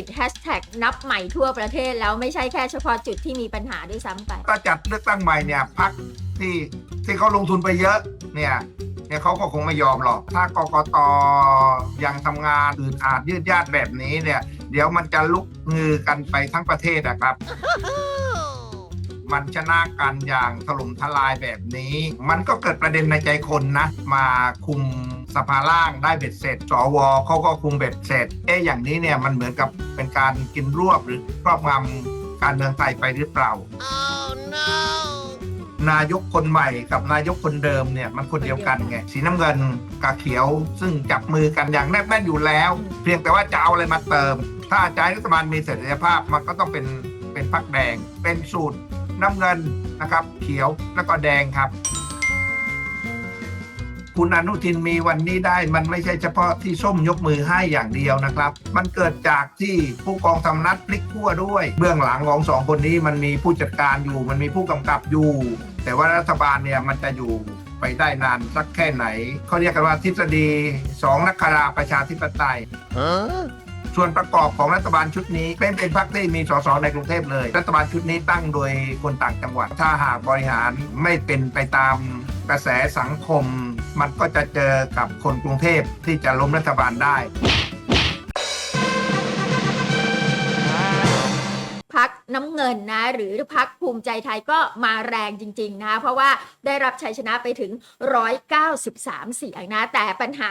ติดแฮชแท็กนับใหม่ทั่วประเทศแล้วไม่ใช่แค่เฉพาะจุดที่มีปัญหาด้วยซ้ำไป ถ้าจัดเลือกตั้งใหม่เนี่ยพักที่ที่เขาลงทุนไปเยอะเนี่ยเนี่ยเขาก็คงไม่ยอมหรอก ถ้ากกตยังทำงานอื่นอาจยืดยาดแบบนี้เนี่ยเดี๋ยวมันจะลุกงือกันไปทั้งประเทศนะครับ มันชนะกันอย่างถล่มทลายแบบนี้ มันก็เกิดประเด็นในใจคนนะ มาคุม สภาล่างได้เบ็ดเสร็จสวเขาก็คุมเบ็ดเสร็จ เอ๊ะอย่างนี้เนี่ยมันเหมือนกับเป็นการกินรวบหรือครอบงำการเมืองไทยไปหรือเปล่านายกคนใหม่กับนายกคนเดิมเนี่ยมันคนเดียวกันไงสีน้ำเงินกับเขียว ซึ่งจับมือกันอย่างแนบแน่นอยู่แล้ว เพียงแต่ว่าจะเอาอะไรมาเติม ถ้าจะให้รัฐบาลมีเสถียรภาพมันก็ต้องเป็นเป็นพักแดง เป็นสูตรน้ำเงินนะครับ เขียวแล้วก็แดงครับ คุณอนุทินมีวันนี้ได้ มันไม่ใช่เฉพาะที่ส้มยกมือให้อย่างเดียวนะครับ มันเกิดจากที่ผู้กองทำนัดพลิกขั้วด้วย เบื้องหลังของสองคนนี้มันมีผู้จัดการอยู่ มันมีผู้กำกับอยู่ แต่ว่ารัฐบาลเนี่ยมันจะอยู่ไปได้นานสักแค่ไหนเขาเรียกกันว่าทฤษฎีสองนักคราประชาธิปไตย ส่วนประกอบของรัฐบาลชุดนี้ เป็นเป็นพรรคที่มีสสในกรุงเทพเลย รัฐบาลชุดนี้ตั้งโดยคนต่างจังหวัด ถ้าหากบริหารไม่เป็นไปตามกระแสสังคม มันก็จะเจอกับคนกรุงเทพที่จะล้มรัฐบาลได้ น้ำเงินนะ หรือพักภูมิใจไทยก็มาแรงจริง ๆ นะ เพราะว่าได้รับชัยชนะไปถึง 193 เสียงนะ แต่ปัญหา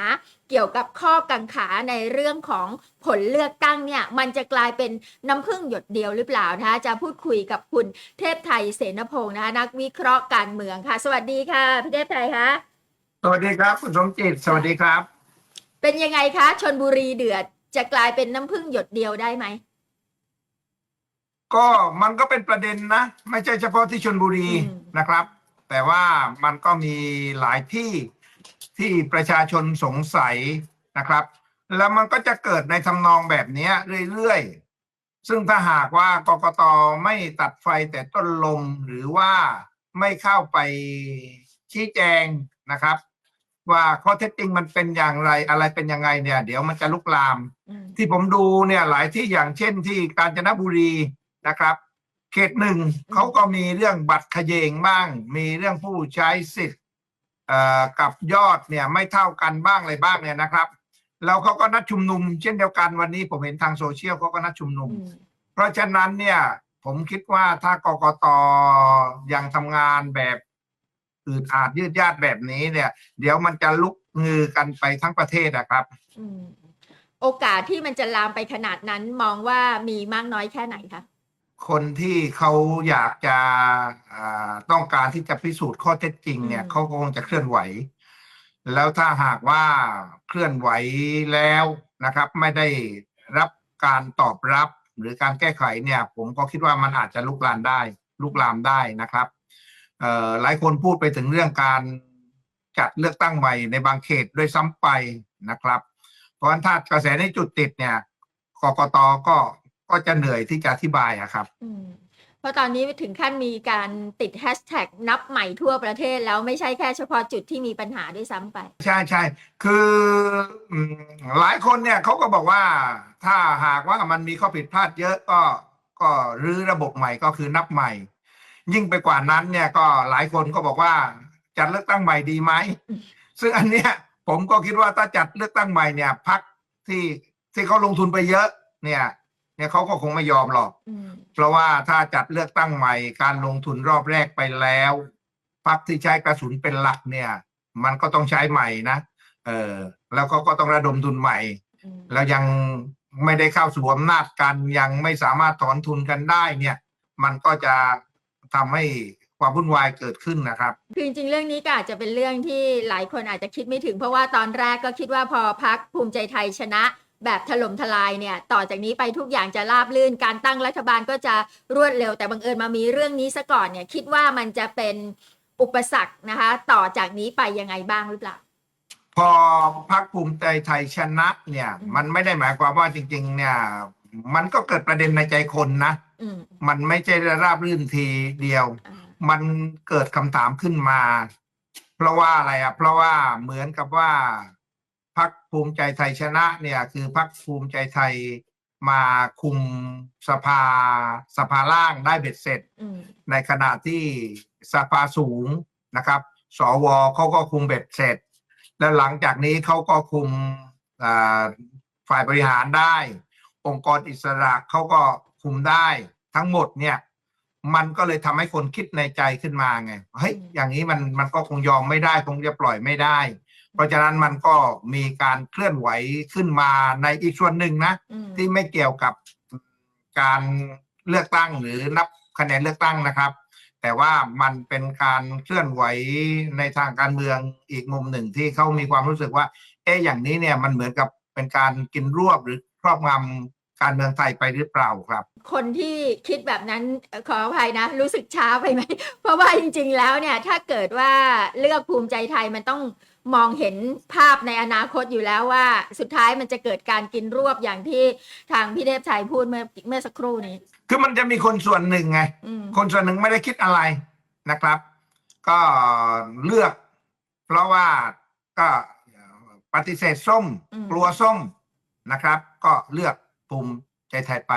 เกี่ยวกับข้อกังขาในเรื่องของผลเลือกตั้งเนี่ย มันจะกลายเป็นน้ำพึ่งหยดเดียวหรือเปล่านะคะจะพูดคุยกับคุณเทพไทยเสนพงศ์นะคะนักวิเคราะห์การเมืองค่ะ สวัสดีค่ะพี่เทพไทยคะสวัสดีครับ คุณสมจิต สวัสดีครับ เป็นยังไงคะชนบุรีเดือดจะกลายเป็นน้ำพึ่งหยดเดียวได้ไหม ก็มันก็เป็นประเด็นนะ ไม่ใช่เฉพาะที่ชนบุรีอืม นะครับ แต่ว่ามันก็มีหลายที่ที่ประชาชนสงสัยนะครับ แล้วมันก็จะเกิดในทำนองแบบเนี้ยเรื่อยๆ ซึ่งถ้าหากว่ากกตไม่ตัดไฟแต่ต้นลมหรือว่าไม่เข้าไปชี้แจงนะครับ ว่าข้อเท็จจริงมันเป็นอย่างไรอะไรเป็นยังไงเนี่ย เดี๋ยวมันจะลุกลาม อืมที่ผมดูเนี่ยหลายที่อย่างเช่นที่กาญจนบุรี นะครับ เขตหนึ่งเขาก็มีเรื่องบัตรเขยงบ้าง มีเรื่องผู้ใช้สิทธิ์เอ่อกับยอดเนี่ยไม่เท่ากันบ้างอะไรบ้างเนี่ยนะครับแล้วเขาก็นัดชุมนุม เช่นเดียวกันวันนี้ผมเห็นทางโซเชียลเขาก็นัดชุมนุมอืมเพราะฉะนั้นเนี่ยผมคิดว่าถ้ากกตยังทำงานแบบอืดอาจยืดยาดแบบนี้เนี่ย เดี๋ยวมันจะลุกงือกันไปทั้งประเทศนะครับอืมโอกาสที่มันจะลามไปขนาดนั้นมองว่ามีมากน้อยแค่ไหนคะ คนที่เขาอยากจะอ่าต้องการที่จะพิสูจน์ข้อเท็จจริง เนี่ยอืม เขาคงจะเคลื่อนไหว แล้วถ้าหากว่าเคลื่อนไหวแล้วนะครับ ไม่ได้รับการตอบรับ หรือการแก้ไขเนี่ย ผมก็คิดว่ามันอาจจะลุกลามได้ ลุกลามได้นะครับเอ่อหลายคนพูดไปถึงเรื่องการจัดเลือกตั้งใหม่ในบางเขตด้วยซ้ำไปนะครับ เพราะฉะนั้นถ้ากระแสในจุดติดเนี่ยกกตก็ ก็จะเหนื่อยที่จะอธิบายอะครับ อืมเพราะตอนนี้ถึงขั้นมีการติดแฮชแท็กนับใหม่ทั่วประเทศแล้วไม่ใช่แค่เฉพาะจุดที่มีปัญหาด้วยซ้ำไป ใช่ใช่คืออืมหลายคนเนี่ยเขาก็บอกว่าถ้าหากว่ามันมีข้อผิดพลาดเยอะก็ก็รื้อระบบใหม่ก็คือนับใหม่ ยิ่งไปกว่านั้นเนี่ยก็หลายคนก็บอกว่าจัดเลือกตั้งใหม่ดีไหมอืมซึ่งอันเนี้ยผมก็คิดว่าถ้าจัดเลือกตั้งใหม่เนี่ยพักที่ที่เขาลงทุนไปเยอะเนี่ย เนี่ยเขาก็คงไม่ยอมหรอกอืมเพราะว่าถ้าจัดเลือกตั้งใหม่การลงทุนรอบแรกไปแล้วพรรคที่ใช้กระสุนเป็นหลักเนี่ย มันก็ต้องใช้ใหม่นะเออแล้วก็ก็ต้องระดมทุนใหม่อืมแล้วยังไม่ได้เข้าสู่อำนาจกันยังไม่สามารถถอนทุนกันได้เนี่ย มันก็จะทำให้ความวุ่นวายเกิดขึ้นนะครับ คือจริงๆ เรื่องนี้ก็อาจจะเป็นเรื่องที่หลายคนอาจจะคิดไม่ถึง เพราะว่าตอนแรกก็คิดว่าพอพักภูมิใจไทยชนะ แบบถล่มทลายเนี่ยต่อจากนี้ไปทุกอย่างจะราบลื่น การตั้งรัฐบาลก็จะรวดเร็ว แต่บังเอิญมามีเรื่องนี้ซะก่อนเนี่ยคิดว่ามันจะเป็นอุปสรรคนะคะ ต่อจากนี้ไปยังไงบ้างหรือเปล่า พอพรรคภูมิใจไทยชนะเนี่ยอืมมันไม่ได้หมายความว่าจริง ๆ เนี่ย มันก็เกิดประเด็นในใจคนนะอืมมันไม่ใช่ราบรื่นทีเดียว อ่ามันเกิดคำถามขึ้นมา เพราะว่าอะไรอะ เพราะว่าเหมือนกับว่าพรรค ภูมิใจไทยชนะเนี่ยคือพรรคภูมิใจไทยมาคุมสภาสภาล่างได้เบ็ดเสร็จอืมในขณะที่สภาสูงนะครับสวเขาก็คุมเบ็ดเสร็จ แล้วหลังจากนี้เขาก็คุมอ่าฝ่ายบริหารได้ องค์กรอิสระเขาก็คุมได้ทั้งหมดเนี่ย มันก็เลยทำให้คนคิดในใจขึ้นมาไงเฮ้ยอย่างนี้มันมันก็คงยอมไม่ได้ คงจะปล่อยไม่ได้เพ ราะฉะนั้นมันก็มีการเคลื่อนไหวขึ้นมาในอีกส่วนหนึ่งนะอืมที่ไม่เกี่ยวกับการเลือกตั้งหรือนับคะแนนเลือกตั้งนะครับ แต่ว่ามันเป็นการเคลื่อนไหวในทางการเมืองอีกมุมหนึ่งที่เขามีความรู้สึกว่า เอ๊ะอย่างนี้เนี่ยมันเหมือนกับเป็นการกินรวบหรือครอบงำการเมืองไทยไปหรือเปล่าครับ คนที่คิดแบบนั้นเอ่อขออภัยนะ รู้สึกช้าไปไหมเพราะว่าจริง ๆ แล้วเนี่ยถ้าเกิดว่าเลือกภูมิใจไทยมันต้อง มองเห็นภาพในอนาคตอยู่แล้วว่า สุดท้ายมันจะเกิดการกินรวบอย่างที่ทางพี่เทพชัยพูดเมื่อเมื่อสักครู่นี้ คือมันจะมีคนส่วนหนึ่งไงอืมคนส่วนหนึ่งไม่ได้คิดอะไรนะครับ ก็เลือก เพราะว่าก็ปฏิเสธส้ม กลัวส้มนะครับ ก็เลือกภูมิใจไทยไป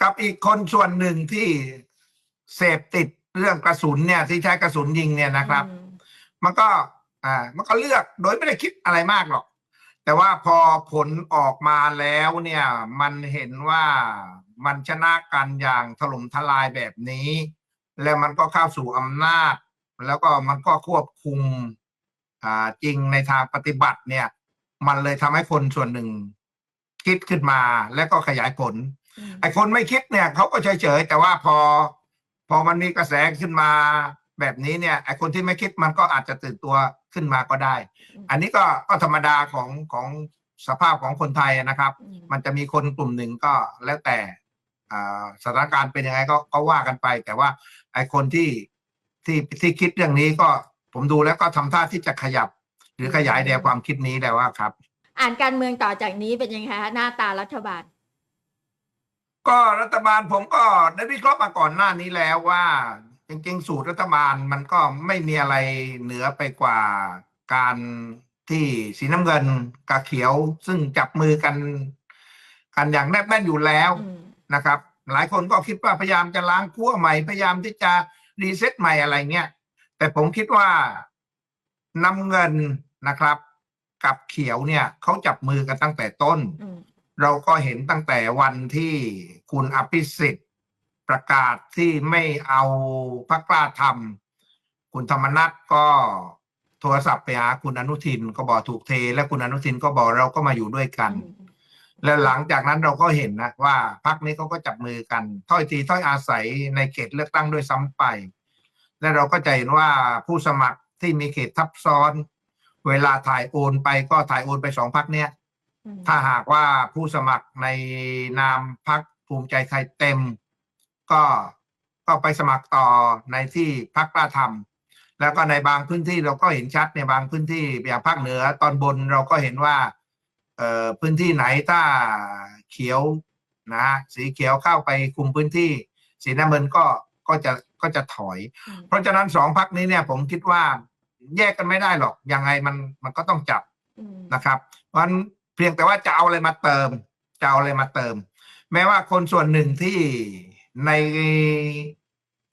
กับอีกคนส่วนหนึ่งที่เสพติดเรื่องกระสุนเนี่ยที่ใช้กระสุนยิงเนี่ยนะครับอืมมันก็ อ่า มันก็เลือกโดยไม่ได้คิดอะไรมากหรอก แต่ว่าพอผลออกมาแล้วเนี่ย มันเห็นว่ามันชนะกันอย่างถล่มทลายแบบนี้ แล้วมันก็เข้าสู่อำนาจ แล้วก็มันก็ควบคุมอ่าจริงในทางปฏิบัติเนี่ย มันเลยทำให้คนส่วนหนึ่ง คิดขึ้นมาแล้วก็ขยายผลอืมไอ้คนไม่คิดเนี่ยเขาก็เฉยๆแต่ว่าพอ พอมันมีกระแสขึ้นมาแบบนี้เนี่ยไอ้คนที่ไม่คิดมันก็อาจจะตื่นตัว ขึ้นมาก็ได้ อันนี้ก็ก็ธรรมดาของของสภาพของคนไทยนะครับอืมมันจะมีคนกลุ่มหนึ่งก็แล้วแต่อ่าสถานการณ์เป็นยังไงก็ก็ว่ากันไป แต่ว่าไอ้คนที่ที่ที่คิดเรื่องนี้ก็ผมดูแล้วก็ทำท่าที่จะขยับ หรือขยายแนวความคิดนี้แล้วว่าครับ อ่านการเมืองต่อจากนี้เป็นยังไงคะหน้าตารัฐบาล ก็รัฐบาลผมก็ได้วิเคราะห์มาก่อนหน้านี้แล้วว่า จริงๆ สูตรรัฐบาลมันก็ไม่มีอะไรเหนือไปกว่าการที่สีน้ำเงินกับเขียว ซึ่งจับมือกัน กันอย่างแนบแน่นอยู่แล้วอืมนะครับ หลายคนก็คิดว่าพยายามจะล้างขั้วใหม่พยายามที่จะรีเซ็ตใหม่อะไรเงี้ยแต่ผมคิดว่าน้ำเงินนะครับ กับเขียวเนี่ยเขาจับมือกันตั้งแต่ต้นอืมเราก็เห็นตั้งแต่วันที่คุณอภิสิทธิ์ ประกาศที่ไม่เอาพักกล้าทำคุณธรรมนัฐก็โทรศัพท์ไปหาคุณอนุทินก็บอกถูกเท และคุณอนุทินก็บอกเราก็มาอยู่ด้วยกัน และหลังจากนั้นเราก็เห็นนะว่าพักนี้เขาก็จับมือกันถ้อยทีถ้อยอาศัยในเขตเลือกตั้งด้วยซ้ำไป และเราก็จะเห็นว่าผู้สมัครที่มีเขตทับซ้อน เวลาถ่ายโอนไปก็ถ่ายโอนไปสองพักเนี้ยอืมถ้าหากว่าผู้สมัครในนามพักภูมิใจไทยเต็ม ก็ก็ไปสมัครต่อในที่พักกล้าทำแล้วก็ในบางพื้นที่เราก็เห็นชัดในบางพื้นที่อย่างภาคเหนือตอนบนเราก็เห็นว่าเอ่อพื้นที่ไหนถ้าเขียวนะฮะสีเขียวเข้าไปคุมพื้นที่ สีน้ำเงินก็ก็จะก็จะถอยอืมเพราะฉะนั้นสองพักนี้เนี่ยผมคิดว่าแยกกันไม่ได้หรอกยังไงมันมันก็ต้องจับอืมนะครับเพราะฉะนั้นเพียงแต่ว่าจะเอาอะไรมาเติมจะเอาอะไรมาเติม แม้ว่าคนส่วนหนึ่งที่ ใน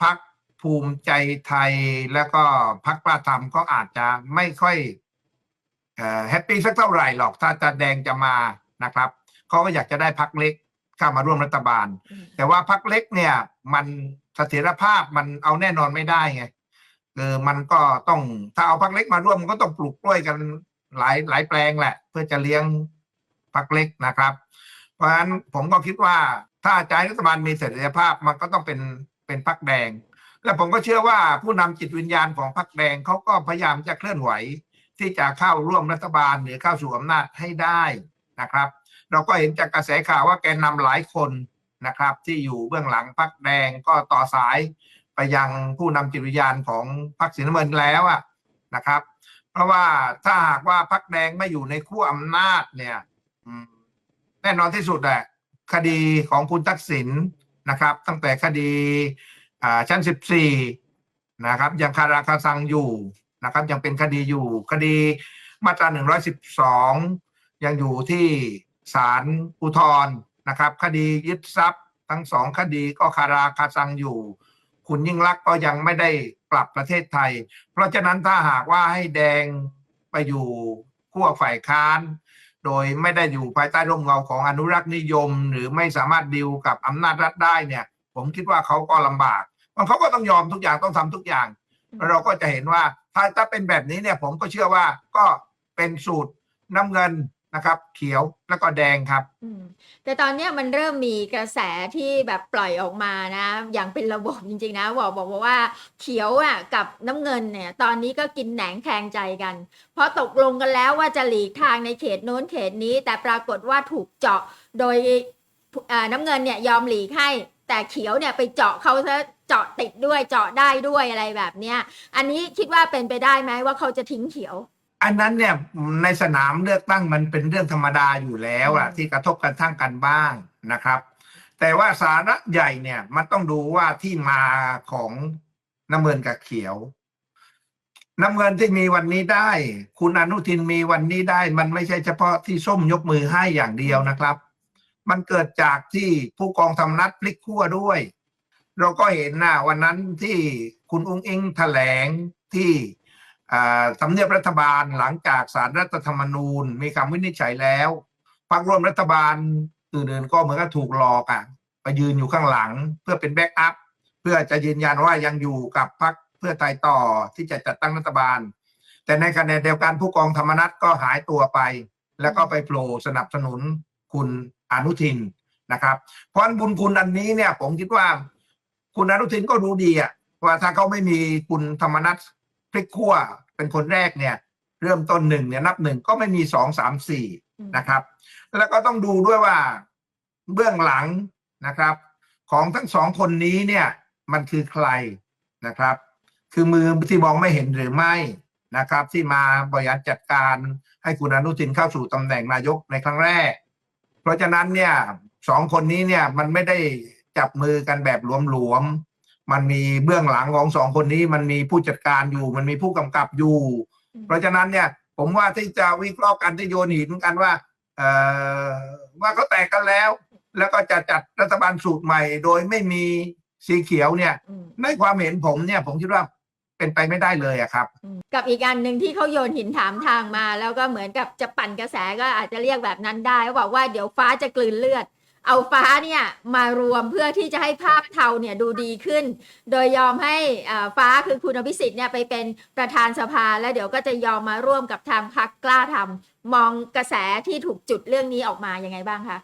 พักภูมิใจไทยแล้วก็พักกล้าทำก็อาจจะไม่ค่อยแฮปปี้สักเท่าไหร่หรอกถ้าจะแดงจะมานะครับเขาก็อยากจะได้พักเล็กเข้ามาร่วมรัฐบาลอืมแต่ว่าพักเล็กเนี่ย มันเสถียรภาพมันเอาแน่นอนไม่ได้ไงเออมันก็ต้องถ้าเอาพักเล็กมาร่วมมันก็ต้องปลูกกล้วยกันหลายหลายแปลงแหละ เพื่อจะเลี้ยงพักเล็กนะครับ เพราะฉะนั้นผมก็คิดว่า ถ้าใจรัฐบาลมีเสถียรภาพมันก็ต้องเป็นเป็นพักแดง และผมก็เชื่อว่าผู้นำจิตวิญญาณของพักแดงเขาก็พยายามจะเคลื่อนไหว ที่จะเข้าร่วมรัฐบาลหรือเข้าสู่อำนาจให้ได้นะครับ เราก็เห็นจากกระแสข่าวว่าแกนนำหลายคนนะครับ ที่อยู่เบื้องหลังพักแดงก็ต่อสายไปยังผู้นำจิตวิญญาณของพรรคสีน้ำเงินแล้วอะนะครับ เพราะว่าถ้าหากว่าพักแดงไม่อยู่ในขั้วอำนาจเนี่ยแน่นอนที่สุดแหละ คดีของคุณทักษิณนะครับ ตั้งแต่คดีชั้น 14 นะครับ ยังคาราคาซังอยู่นะครับ ยังเป็นคดีอยู่คดีมาตรา 112 ยังอยู่ที่ศาลอุทธรณ์นะครับ คดียึดทรัพย์ทั้งสองคดีก็คาราคาซังอยู่ คุณยิ่งลักษณ์ก็ยังไม่ได้กลับประเทศไทย เพราะฉะนั้นถ้าหากว่าให้แดงไปอยู่ขั้วฝ่ายค้าน โดยไม่ได้อยู่ภายใต้ร่มเงาของอนุรักษ์นิยม หรือไม่สามารถดิวกับอำนาจรัฐได้เนี่ย ผมคิดว่าเขาก็ลำบากเพราะเขาก็ต้องยอมทุกอย่างต้องทำทุกอย่าง เราก็จะเห็นว่าถ้าถ้าเป็นแบบนี้เนี่ยผมก็เชื่อว่าก็เป็นสูตรน้ำเงิน นะครับ เขียวแล้วก็แดงครับ อืมแต่ตอนเนี้ยมันเริ่มมีกระแสที่แบบปล่อยออกมานะ อย่างเป็นระบบจริงๆนะบอกบอกว่าเขียวอะกับน้ำเงินเนี่ย ตอนนี้ก็กินแหนงแทงใจกัน เพราะตกลงกันแล้วว่าจะหลีกทางในเขตโน้นเขตนี้ แต่ปรากฏว่าถูกเจาะโดยอ่าน้ำเงินเนี่ยยอมหลีกให้ แต่เขียวเนี่ยไปเจาะเขาซะเจาะติดด้วยเจาะได้ด้วยอะไรแบบเนี้ยอันนี้คิดว่าเป็นไปได้ไหมว่าเขาจะทิ้งเขียว อันนั้นเนี่ยในสนามเลือกตั้งมันเป็นเรื่องธรรมดาอยู่แล้วอะอืมที่กระทบกันทั้งกันบ้างนะครับ แต่ว่าสาระใหญ่เนี่ยมันต้องดูว่าที่มาของน้ำเงินกับเขียว น้ำเงินที่มีวันนี้ได้ คุณอนุทินมีวันนี้ได้ มันไม่ใช่เฉพาะที่ส้มยกมือให้อย่างเดียวนะครับ มันเกิดจากที่ผู้กองทำนัดพลิกขั้วด้วย เราก็เห็นนะวันนั้นที่คุณอุ้งอิงแถลงที่อ่า ทำเนียบรัฐบาลหลังจากสารรัฐธรรมนูญ มีคำวินิจฉัยแล้วพรรคร่วมรัฐบาลอื่นๆก็เหมือนกับถูกหลอกอะไปยืนอยู่ข้างหลังเพื่อเป็นแบ็กอัพเพื่อจะยืนยันว่ายังอยู่กับพรรคเพื่อไทยต่อที่จะจัดตั้งรัฐบาล แต่ในขณะเดียวกันผู้กองธรรมนัฐก็หายตัวไป แล้วก็ไปโผล่สนับสนุนคุณอนุทินนะครับ เพราะอันบุญคุณอันนี้เนี่ยผมคิดว่า คุณอนุทินก็รู้ดีอะว่าถ้าเขาไม่มีคุณธรรมนัฐ พลิกขั้วเป็นคนแรกเนี่ย เริ่มต้นหนึ่งเนี่ยนับหนึ่งก็ไม่มีสองสามสี่นะครับ แล้วก็ต้องดูด้วยว่าเบื้องหลังนะครับ ของทั้งสองคนนี้เนี่ยมันคือใครนะครับ คือมือที่มองไม่เห็นหรือไม่นะครับ ที่มาบริหารจัดการให้คุณอนุทินเข้าสู่ตำแหน่งนายกในครั้งแรก เพราะฉะนั้นเนี่ยสองคนนี้เนี่ยมันไม่ได้จับมือกันแบบหลวมๆ มันมีเบื้องหลังของสองคนนี้ มันมีผู้จัดการอยู่ มันมีผู้กำกับอยู่ เพราะฉะนั้นเนี่ย ผมว่าที่จะวิเคราะห์กันที่โยนหินกันว่าเอ่อว่าเขาแตกกันแล้ว แล้วก็จะจัดรัฐบาลสูตรใหม่ โดยไม่มีสีเขียวเนี่ยอืมในความเห็นผมเนี่ย ผมคิดว่าเป็นไปไม่ได้เลยอะครับ กับอีกอันหนึ่งที่เขาโยนหินถามทางมา แล้วก็เหมือนกับจะปั่นกระแสก็อาจจะเรียกแบบนั้นได้เขาบอกว่าเดี๋ยวฟ้าจะกลืนเลือด เอาฟ้าเนี่ยมารวมเพื่อที่จะให้ภาพเทาเนี่ยดูดีขึ้น โดยยอมให้อ่าฟ้าคือคุณอภิสิทธิ์เนี่ยไปเป็นประธานสภา แล้วเดี๋ยวก็จะยอมมาร่วมกับทางพักกล้าทำมองกระแสที่ถูกจุดเรื่องนี้ออกมายังไงบ้างคะ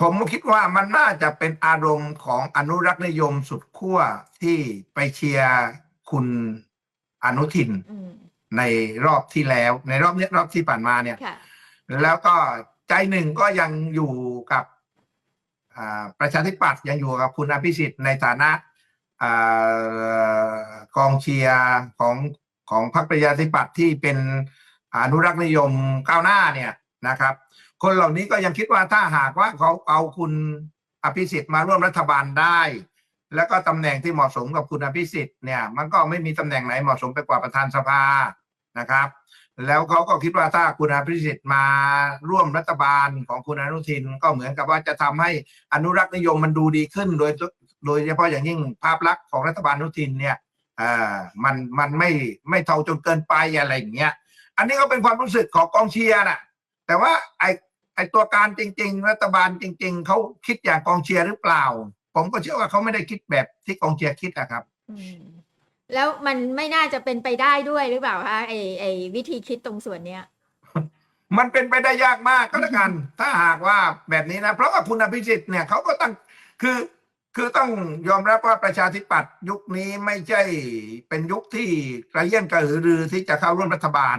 ผมคิดว่ามันน่าจะเป็นอารมณ์ของอนุรักษ์นิยมสุดขั้วที่ไปเชียร์คุณอนุทินอืมในรอบที่แล้ว ในรอบเนี้ยรอบที่ผ่านมาเนี่ยค่ะแล้วก็ใจหนึ่งก็ยังอยู่กับอ่า ประชาธิปัตย์ยังอยู่กับคุณอภิสิทธิ์ในฐานะกองเชียร์ของของพรรคประชาธิปัตย์ที่เป็นอนุรักษ์นิยมก้าวหน้าเนี่ยนะครับ คนเหล่านี้ก็ยังคิดว่าถ้าหากว่าเขาเอาคุณอภิสิทธิ์มาร่วมรัฐบาลได้ แล้วก็ตำแหน่งที่เหมาะสมกับคุณอภิสิทธิ์เนี่ยมันก็ไม่มีตำแหน่งไหนเหมาะสมไปกว่าประธานสภานะครับ แล้วเขาก็คิดว่าถ้าคุณอภิสิทธิ์มาร่วมรัฐบาลของคุณอนุทินก็เหมือนกับว่าจะทำให้อนุรักษ์นิยมมันดูดีขึ้น โดยโดยเฉพาะอย่างยิ่งภาพลักษณ์ของรัฐบาลอนุทินเนี่ยอ่ามันมันไม่ไม่เท่าจนเกินไปอะไรอย่างเงี้ย อันนี้ก็เป็นความรู้สึกของกองเชียร์น่ะแต่ว่าไอไอตัวการจริง ๆ รัฐบาลจริง ๆเขาคิดอย่างกองเชียร์หรือเปล่า ผมก็เชื่อว่าเขาไม่ได้คิดแบบที่กองเชียร์คิดอะครับ แล้วมันไม่น่าจะเป็นไปได้ด้วยหรือเปล่าคะไอไอวิธีคิดตรงส่วนเนี้ย มันเป็นไปได้ยากมากก็แล้วกัน ถ้าหากว่าแบบนี้นะ เพราะว่าคุณอภิสิทธิ์เนี่ยเขาก็ตั้งคือคือต้องยอมรับว่าประชาธิปัตย์ยุคนี้ไม่ใช่เป็นยุคที่กระเยี่ยนกระหือรือที่จะเข้าร่วมรัฐบาล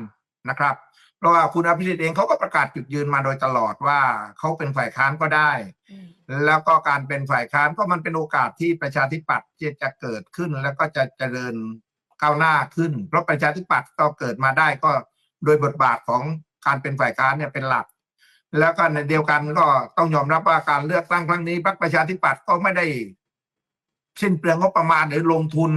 นะครับ ราะว่าคุณอภิสิทธิ์เองเขาก็ประกาศจุดยืนมาโดยตลอดว่าเขาเป็นฝ่ายค้านก็ได้อืมแล้วก็การเป็นฝ่ายค้านก็มันเป็นโอกาสที่ประชาธิปัตย์ที่จะเกิดขึ้น แล้วก็จะเจริญก้าวหน้าขึ้น เพราะประชาธิปัตย์ก็เกิดมาได้ก็โดยบทบาทของการเป็นฝ่ายค้านเนี่ยเป็นหลัก แล้วก็ในเดียวกันก็ต้องยอมรับว่าการเลือกตั้งครั้งนี้พรรคประชาธิปัตย์ก็ไม่ได้สิ้นเปลืองงบประมาณหรือลงทุน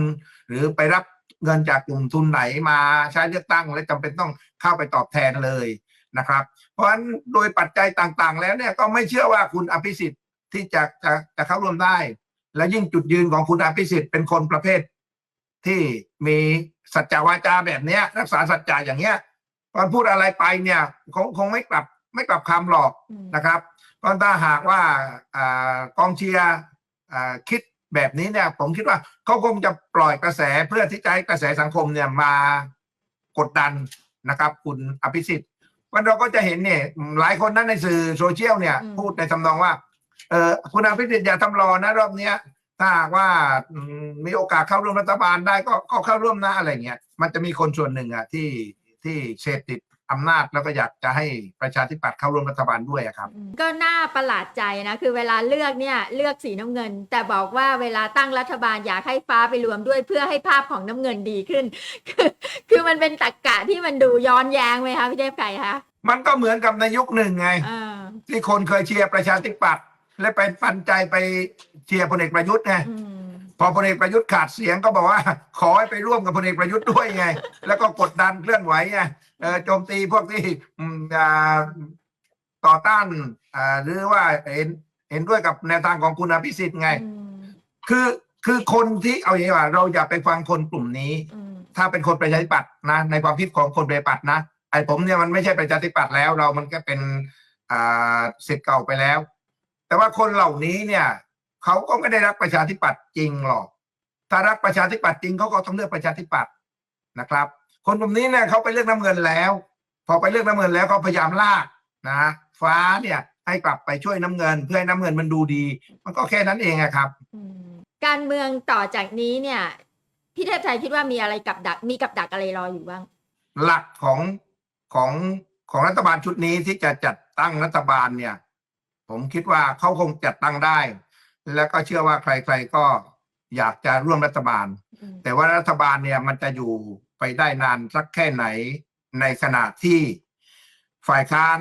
หรือไปรับ เงินจากกลุ่มทุนไหนมาใช้เลือกตั้ง และจำเป็นต้องเข้าไปตอบแทนเลยนะครับ เพราะฉะนั้นโดยปัจจัยต่างๆ แล้วเนี่ยก็ไม่เชื่อว่าคุณอภิสิทธิ์ที่จะจะจะเข้าร่วมได้ และยิ่งจุดยืนของคุณอภิสิทธิ์เป็นคนประเภท ที่มีสัจจวาจาแบบเนี้ย รักษาสัจจะอย่างเงี้ยตอนพูดอะไรไปเนี่ยคงคงไม่กลับไม่กลับคำหรอกอืมนะครับเพราะถ้าหากว่าอากองเชียร์อ่าคิด แบบนี้เนี่ย ผมคิดว่าเขาคงจะปล่อยกระแสเพื่อที่จะให้กระแสสังคมเนี่ยมากดดันนะครับ คุณอภิสิทธิ์วันเราก็จะเห็นเนี่ยหลายคนนั้นในสื่อโซเชียลเนี่ยอืมพูดในทำนองว่าเออคุณอภิสิทธิ์อย่าทำรอนะรอบเนี้ยถ้าหากว่าอืมมีโอกาสเข้าร่วมรัฐบาลได้ก็ก็เข้าร่วมนะอะไรเงี้ยมันจะมีคนส่วนหนึ่งอะที่ที่เสพติด อำนาจแล้วก็อยากจะให้ประชาธิปัตย์เข้าร่วมรัฐบาลด้วยอะครับ ก็น่าประหลาดใจนะ คือเวลาเลือกเนี่ยเลือกสีน้ำเงิน แต่บอกว่าเวลาตั้งรัฐบาลอยากให้ฟ้าไปรวมด้วยเพื่อให้ภาพของน้ำเงินดีขึ้น คือคือมันเป็นตรกกะที่มันดูย้อนแย้งไหมคะพี่เทพไก่คะมันก็เหมือนกับในยุคหนึ่งไง อ่าที่คนเคยเชียร์ประชาธิปัตย์และไปปันใจไปเชียร์พลเอกประยุทธ์ไง อืม พอพลเอกประยุทธ์ขาดเสียงก็บอกว่า ขอให้ไปร่วมกับพลเอกประยุทธ์ด้วยไง แล้วก็กดดันเคลื่อนไหวไงเออโจมตีพวกที่อืมอ่าต่อต้านอ่าหรือว่าเห็นเห็นด้วยกับแนวทางของคุณอภิสิทธิ์ไงอืมคือคือคนที่เอาอย่างนี้ว่าเราอย่าไปฟังคนกลุ่มนี้อืมถ้าเป็นคนประชาธิปัตย์นะ ในความคิดของคนประชาธิปัตย์นะไอ้ผมเนี่ยมันไม่ใช่ประชาธิปัตย์แล้ว เรามันก็เป็นอ่าสิทธิ์เก่าไปแล้ว แต่ว่าคนเหล่านี้เนี่ย เขาก็ไม่ได้รักประชาธิปัตย์จริงหรอก ถ้ารักประชาธิปัตย์จริงเขาก็ต้องเลือกประชาธิปัตย์นะครับ คนกลุ่มนี้เนี่ยเขาไปเลือกน้ำเงินแล้ว พอไปเลือกน้ำเงินแล้วเขาพยายามลากนะฟ้าเนี่ยให้กลับไปช่วยน้ำเงิน เพื่อให้น้ำเงินมันดูดี มันก็แค่นั้นเองอะครับอืมการเมืองต่อจากนี้เนี่ย พี่เทพไทยคิดว่ามีอะไรกับดักมีกับดักอะไรรออยู่บ้าง หลักของของของรัฐบาลชุดนี้ที่จะจัดตั้งรัฐบาลเนี่ย ผมคิดว่าเขาคงจัดตั้งได้ แล้วก็เชื่อว่าใครๆก็อยากจะร่วมรัฐบาลอืมแต่ว่ารัฐบาลเนี่ยมันจะอยู่ไปได้นานสักแค่ไหน ในขณะที่ฝ่ายค้าน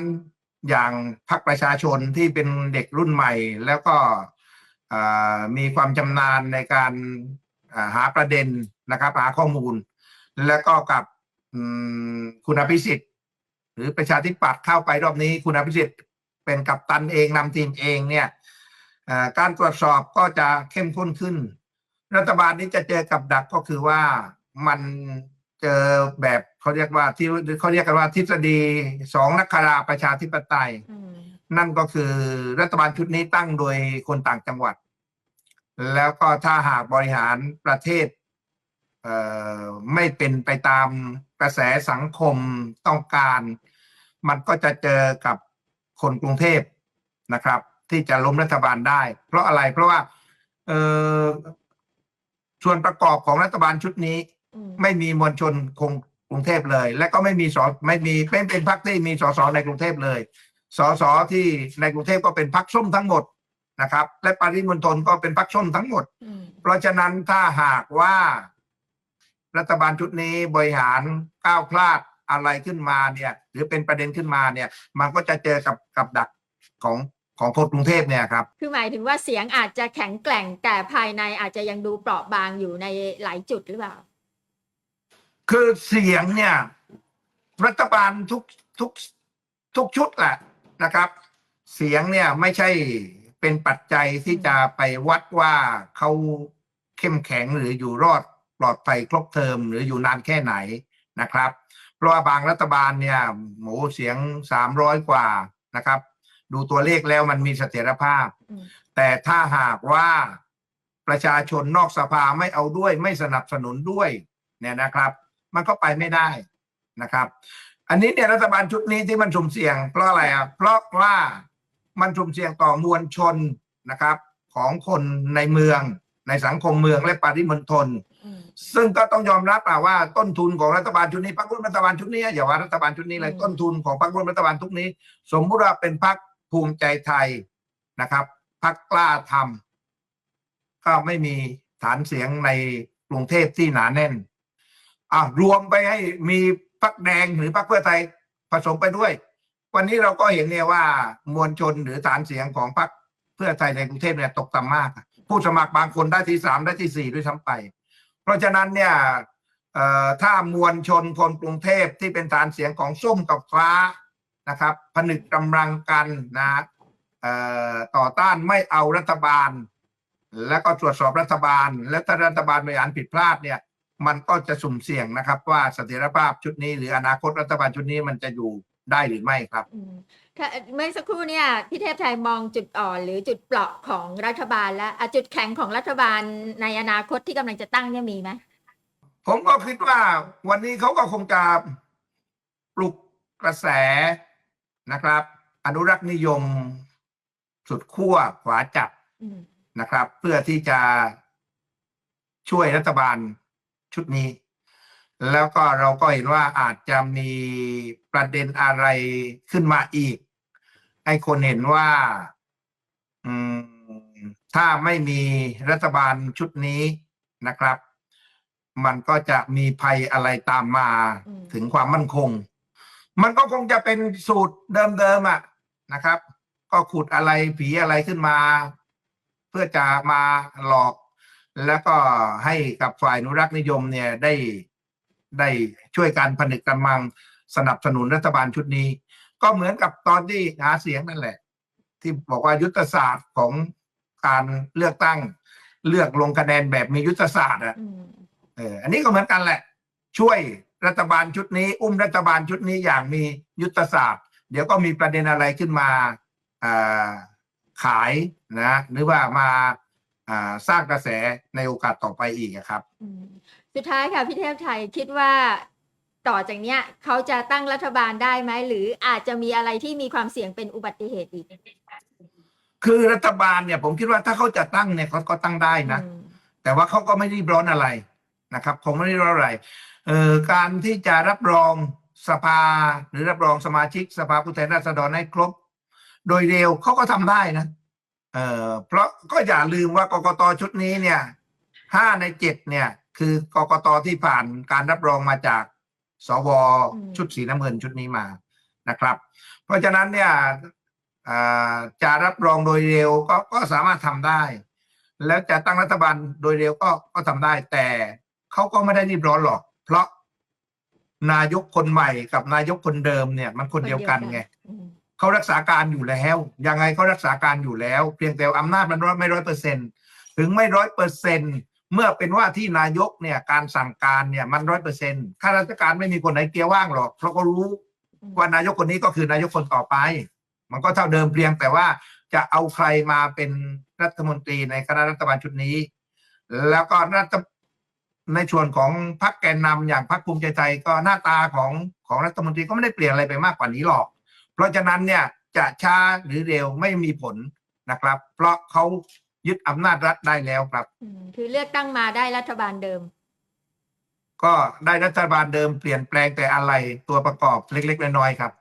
อย่างพรรคประชาชนที่เป็นเด็กรุ่นใหม่ แล้วก็อ่ามีความชำนาญในการอ่าหาประเด็นนะครับ หาข้อมูล แล้วก็กับอืมคุณอภิสิทธิ์ หรือประชาธิปัตย์เข้าไปรอบนี้ คุณอภิสิทธิ์เป็นกัปตันเองนำทีมเองเนี่ยอ่า การตรวจสอบก็จะเข้มข้นขึ้น รัฐบาลนี้จะเจอกับดักก็คือว่ามันเจอแบบเขาเรียกว่าที่เขาเรียกกันว่าทฤษฎีสองนักคราประชาธิปไตยอืมนั่นก็คือรัฐบาลชุดนี้ตั้งโดยคนต่างจังหวัด แล้วก็ถ้าหากบริหารประเทศเอ่อไม่เป็นไปตามกระแสสังคมต้องการ มันก็จะเจอกับคนกรุงเทพนะครับ ที่จะล้มรัฐบาลได้ เพราะอะไรเพราะว่าเอ่อส่วนประกอบของรัฐบาลชุดนี้อืมไม่มีมวลชนคงกรุงเทพเลย และก็ไม่มีสไม่มีไม่เป็นพรรคที่มีสสในกรุงเทพเลยสสที่ในกรุงเทพก็เป็นพรรคส้มทั้งหมดนะครับ และปริมณฑลก็เป็นพรรคส้มทั้งหมดอืมเพราะฉะนั้นถ้าหากว่า รัฐบาลชุดนี้บริหารก้าวพลาดอะไรขึ้นมาเนี่ย หรือเป็นประเด็นขึ้นมาเนี่ย มันก็จะเจอกับกับดักของ ของคนกรุงเทพเนี่ยครับ คือหมายถึงว่าเสียงอาจจะแข็งแกร่งแต่ภายในอาจจะยังดูเปราะบางอยู่ในหลายจุดหรือเปล่า คือเสียงเนี่ย รัฐบาลทุกทุกทุกชุดแหละนะครับ เสียงเนี่ยไม่ใช่เป็นปัจจัยที่จะไปวัดว่าเขาเข้มแข็งหรืออยู่รอดปลอดภัยครบเทอมหรืออยู่นานแค่ไหนนะครับ เพราะว่าบางรัฐบาลเนี่ยโหเสียงสามร้อยกว่านะครับ ดูตัวเลขแล้วมันมีเสถียรภาพอืมแต่ถ้าหากว่าประชาชนนอกสภาไม่เอาด้วยไม่สนับสนุนด้วยเนี่ยนะครับ มันก็ไปไม่ได้นะครับ อันนี้เนี่ยรัฐบาลชุดนี้ที่มันสุ่มเสี่ยง เพราะอะไรอะเพราะว่ามันสุ่มเสี่ยงต่อมวลชนนะครับ ของคนในเมือง ในสังคมเมืองและปริมณฑลอืมซึ่งก็ต้องยอมรับอะว่าต้นทุนของรัฐบาลชุดนี้พรรคร่วมรัฐบาลชุดนี้อย่าว่ารัฐบาลชุดนี้เลยอืมต้นทุนของพรรคร่วมรัฐบาลทุกนี้ สมมุติว่าเป็นพรรค ภูมิใจไทยนะครับพรรคกล้าทำก็ไม่มีฐานเสียงในกรุงเทพที่หนาแน่นอะรวมไปให้มีพรรคแดงหรือพรรคเพื่อไทยผสมไปด้วย วันนี้เราก็เห็นเนี่ยว่ามวลชนหรือฐานเสียงของพรรคเพื่อไทยในกรุงเทพเนี่ยตกต่ำมาก ผู้สมัครบางคนได้ที่สามได้ที่สี่ด้วยซ้ำไป เพราะฉะนั้นเนี่ยถ้ามวลชนคนกรุงเทพที่เป็นฐานเสียงของส้มกับฟ้า นะครับผนึกกำลังกันนะเเอ่อต่อต้านไม่เอารัฐบาล แล้วก็ตรวจสอบรัฐบาล และถ้ารัฐบาลบริหารผิดพลาดเนี่ยมันก็จะสุ่มเสี่ยงนะครับ ว่าเสถียรภาพชุดนี้ หรืออนาคตรัฐบาลชุดนี้มันจะอยู่ได้หรือไม่ครับอืมถ้าเมื่อสักครู่เนี่ยพี่เทพไทยมองจุดอ่อน หรือจุดเปราะของรัฐบาลและอะจุดแข็งของรัฐบาลในอนาคตที่กำลังจะตั้งเนี่ยมีไหมผมก็คิดว่าวันนี้เขาก็คงจะปลุกกระแส นะครับ อนุรักษ์นิยมสุดขั้วขวาจัดอืมนะครับ เพื่อที่จะช่วยรัฐบาลชุดนี้ แล้วก็เราก็เห็นว่าอาจจะมีประเด็นอะไรขึ้นมาอีก ให้คนเห็นว่าอืมถ้าไม่มีรัฐบาลชุดนี้นะครับ มันก็จะมีภัยอะไรตามมาอืมถึงความมั่นคง มันก็คงจะเป็นสูตรเดิมๆอะนะครับ ก็ขุดอะไรผีอะไรขึ้นมา เพื่อจะมาหลอก แล้วก็ให้กับฝ่ายอนุรักษ์นิยมเนี่ยได้ได้ช่วยการผนึกกำลังสนับสนุนรัฐบาลชุดนี้ ก็เหมือนกับตอนที่หาเสียงนั่นแหละ ที่บอกว่ายุทธศาสตร์ของการเลือกตั้ง เลือกลงคะแนนแบบมียุทธศาสตร์อะอืมเอออันนี้ก็เหมือนกันแหละ ช่วย รัฐบาลชุดนี้ อุ้มรัฐบาลชุดนี้อย่างมียุทธศาสตร์ เดี๋ยวก็มีประเด็นอะไรขึ้นมาอ่าขายนะหรือว่ามาอ่าสร้างกระแสในโอกาสต่อไปอีกอะครับอืมสุดท้ายค่ะพี่เทพไทยคิดว่าต่อจากเนี้ยเขาจะตั้งรัฐบาลได้ไหม หรืออาจจะมีอะไรที่มีความเสี่ยงเป็นอุบัติเหตุอีก คือรัฐบาลเนี่ยผมคิดว่าถ้าเขาจะตั้งเนี่ยเขาก็ตั้งได้นะอืมแต่ว่าเขาก็ไม่รีบร้อนอะไร นะครับคงไม่รีบร้อนอะไรเอ่อการที่จะรับรองสภาหรือรับรองสมาชิกสภาผู้แทนราษฎรให้ครบ โดยเร็วเขาก็ทำได้นะเอ่อเพราะก็อย่าลืมว่ากกตชุดนี้เนี่ยห้าในเจ็ดเนี่ย คือกกตที่ผ่านการรับรองมาจากสวชุดสีน้ำเงินชุดนี้มานะครับ เพราะฉะนั้นเนี่ยอ่าจะรับรองโดยเร็วก็ก็สามารถทำได้ แล้วจะตั้งรัฐบาลโดยเร็วก็ก็ทำได้แต่ เขาก็ไม่ได้รีบร้อนหรอก เพราะนายกคนใหม่กับนายกคนเดิมเนี่ย มันคนเดียวกันไงอืมเขารักษาการอยู่แล้วยังไงเขารักษาการอยู่แล้ว เพียงแต่อำนาจมันร้อยไม่ร้อยเปอร์เซ็นถึงไม่ร้อยเปอร์เซ็นเมื่อเป็นว่าที่นายกเนี่ยการสั่งการเนี่ยมันร้อยเปอร์เซ็นข้าราชการไม่มีคนไหนเกียร์ว่างหรอก เพราะเขารู้ว่านายกคนนี้ก็คือนายกคนต่อไป มันก็เท่าเดิมเพียงแต่ว่าจะเอาใครมาเป็นรัฐมนตรีในคณะรัฐบาลชุดนี้ แล้วก็รัฐ ในส่วนของพรรคแกนนำอย่างพรรคภูมิใจไทยก็หน้าตาของของรัฐมนตรีก็ไม่ได้เปลี่ยนอะไรไปมากกว่านี้หรอก เพราะฉะนั้นเนี่ยจะช้าหรือเร็วไม่มีผลนะครับ เพราะเขายึดอำนาจรัฐได้แล้วครับอืมคือเลือกตั้งมาได้รัฐบาลเดิม ก็ได้รัฐบาลเดิมเปลี่ยนแปลงแต่อะไรตัวประกอบเล็ก ๆ น้อยๆครับ